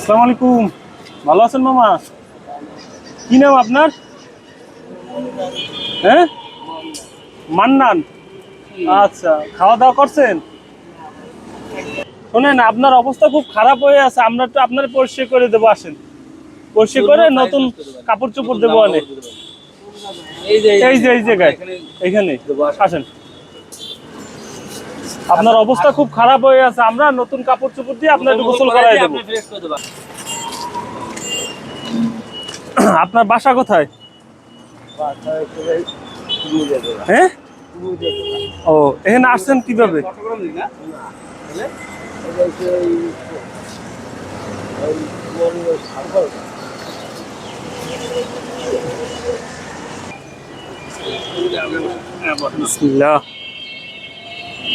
আসসালামু আলাইকুম। ভালো আছেন মামা? কি নাম আপনার? হ্যাঁ? মান্নান। আচ্ছা খাওয়া দাওয়া করছেন? শোনেন, আপনার অবস্থা খুব খারাপ হয়ে আছে, আমরা একটু আপনার পরিষ্কার করে দেবো, আসেন। পরিষ্কার করে নতুন কাপড় চোপড় দেবো অনেক। এই যে, এই জায়গায় এইখানে আসেন। আপনার অবস্থা খুব খারাপ হয়ে আছে আমরা নতুন কাপড় চোপড় দিয়ে আপনার একটু গোসল করাই দেবো। আপনার বাসা কোথায়? হ্যাঁ? ও এখানে আসছেন কীভাবে? বিসমিল্লাহ।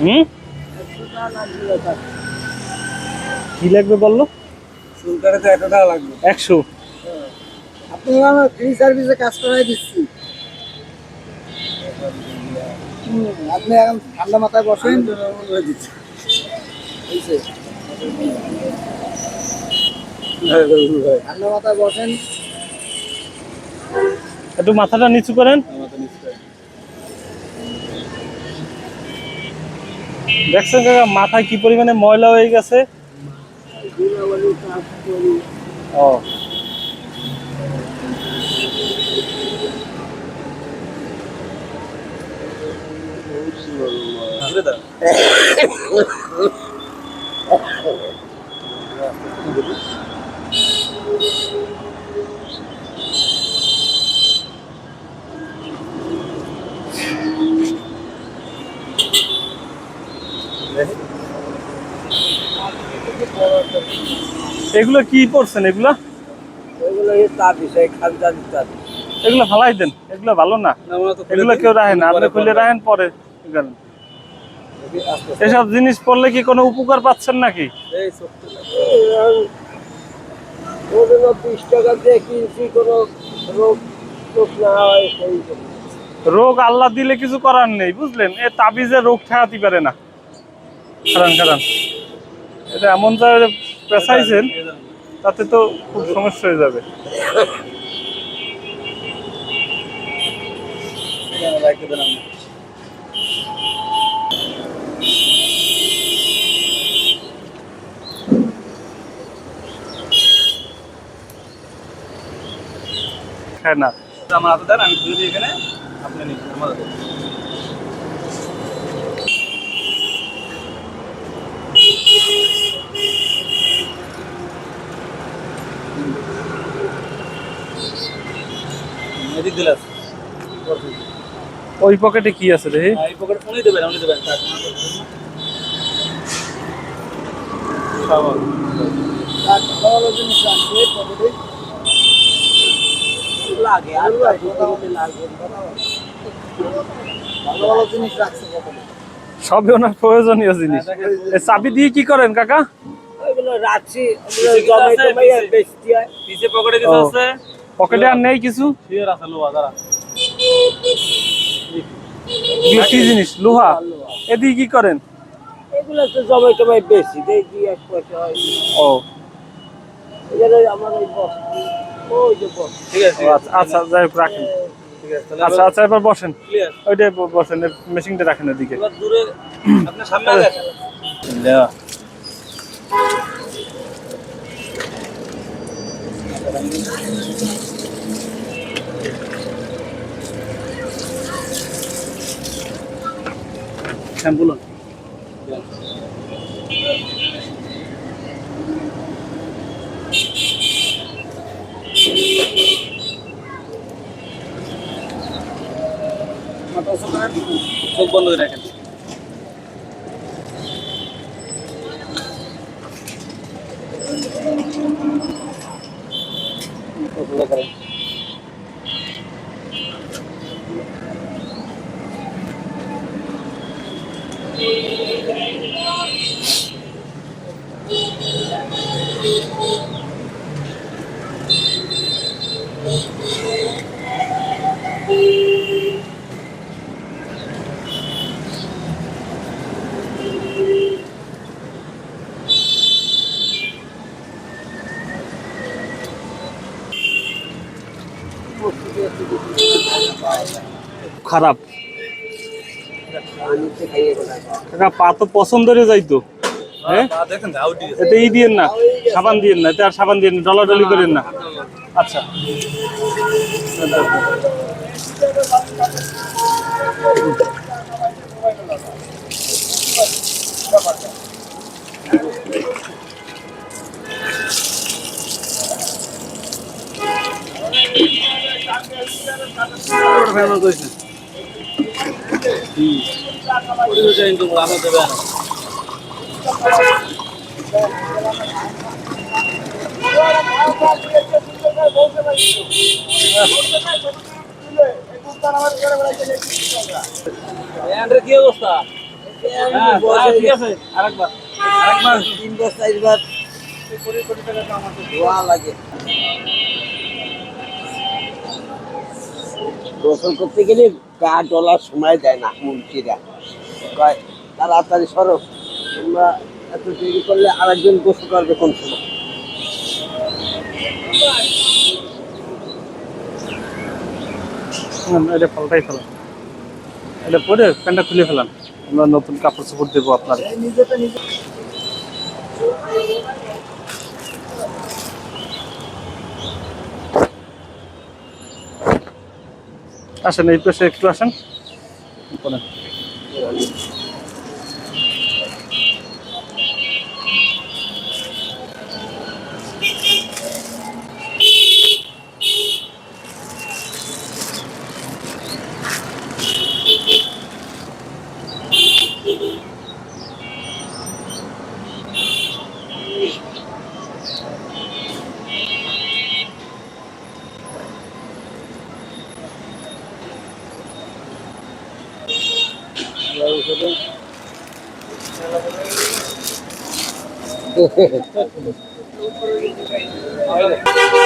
হুম? কি লাগবে বলল? লাগবে। একশো। আপনারা আমার ফ্রি সার্ভিসে কাজ করাই দিচ্ছি। আপনি এখন ঠান্ডা মাথায় বসেন। ঠান্ডা মাথায় বসেন। একটু মাথাটা নিচু করেন। দেখছেন কাকা মাথায় কি পরিমাণে ময়লা হয়ে গেছে? এগুলো কি পড়ছেন এগুলা? ওইগুলো তাবিজ এই খালজা তাবিজ এগুলো ফালাই দেন এগুলো ভালো না। এগুলো কেউ না আপনি খুলে রাখেন পরে এসব জিনিস পড়লে কি কোনো উপকার পাচ্ছেন নাকি। রোগ আল্লাহ দিলে কিছু করার নেই বুঝলেন? এ তাবিজে রোগ ঠেকাতে পারে না। কারণ এটা এমন পেঁচাইছেন, তাতে তো খুব সমস্যা হয়ে যাবে। হ্যাঁ না। আমার হাতে দেন, আমি এখানে। আপনি আমার এদিক দিলে আছে। ওই পকেটে কি আছে দেখি? হ্যাঁ, এই পকেট উনি দেবেন উনি দেবেন সবই ওনার প্রয়োজনীয় জিনিস। চাবি দিয়ে কি করেন কাকা? রাখছি জমে জমে বেচতে হয়। পকেটে কিছু আছে? পকেটে আর নেই কিছু? শিয়ার আছে লোহা দাঁড়া। কি জিনিস? লোহা? এদিকে কি করেন? এগুলো তো বেশি দেখি এক পয়সা হয়। ও। এখানে আমার ওই বস ওই যে বস। ঠিক আছে আচ্ছা আচ্ছা যাই রাখেন। ঠিক আছে তাহলে আচ্ছা আচ্ছা এবার বসেন। ক্লিয়ার বসেন মেশিনটা রাখেন এদিকে। দূরে আপনার সামনে আগে আসেন। হ্যাঁ বলুন চোখ বন্ধ করে রাখেন கேட்குறேன் Thank you. বলা কাকা পা তো পছন্দের যাইতো। হ্যাঁ? দেখেন ই দিয়েন না সাবান দিয়েন না এটা আর সাবান দিয়েন না ডলাডলি করেন না। আচ্ছা। ফেমাস কি লাগে গোসল করতে গেলে গা ডলার সময় দেয় না মন্ত্রীরা কয় তাড়াতাড়ি সরো তোমরা এত দেরি করলে আরেকজন গোসল করবে কোন সময়? এটা পাল্টাই ফেলান এটা পরে প্যান্টটা খুলে ফেলান আমরা নতুন কাপড় চোপড় দেবো আপনার। আসেন এই পাশে একটু আসেন। পরে।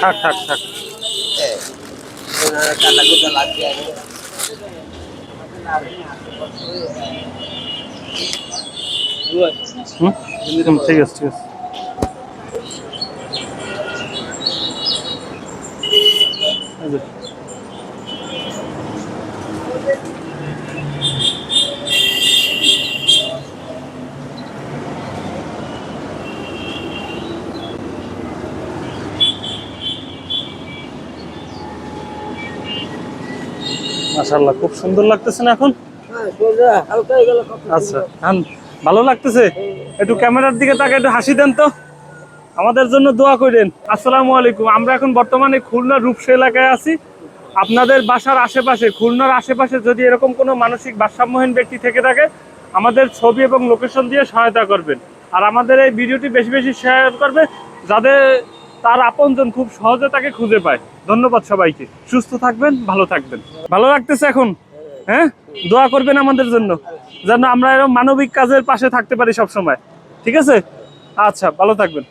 থাক থাক থাক। ঠিক আছে ঠিক আছে। এই যে। মাশাআল্লাহ, খুব সুন্দর লাগতেছে না এখন? আচ্ছা ভালো লাগতেছে? একটু ক্যামেরার দিকে তাকে একটু হাসি দেন তো। আমাদের জন্য দোয়া করেন। আসসালামু আলাইকুম। আমরা এখন বর্তমানে খুলনা রূপসা এলাকায় আছি। আপনাদের বাসার আশেপাশে, খুলনার আশেপাশে যদি এরকম কোনো মানসিক ভারসাম্যহীন ব্যক্তি থেকে থাকে, আমাদের ছবি এবং লোকেশন দিয়ে সহায়তা করবেন। আর আমাদের এই ভিডিওটি বেশি বেশি শেয়ার করবে যাতে তার আপনজন খুব সহজে তাকে খুঁজে পায়। ধন্যবাদ সবাইকে। সুস্থ থাকবেন, ভালো থাকবেন। ভালো রাখতেছে এখন হ্যাঁ? দোয়া করবেন আমাদের জন্য, যেন আমরা এরকম মানবিক কাজের পাশে থাকতে পারি সব সময় ঠিক আছে? আচ্ছা ভালো থাকবেন।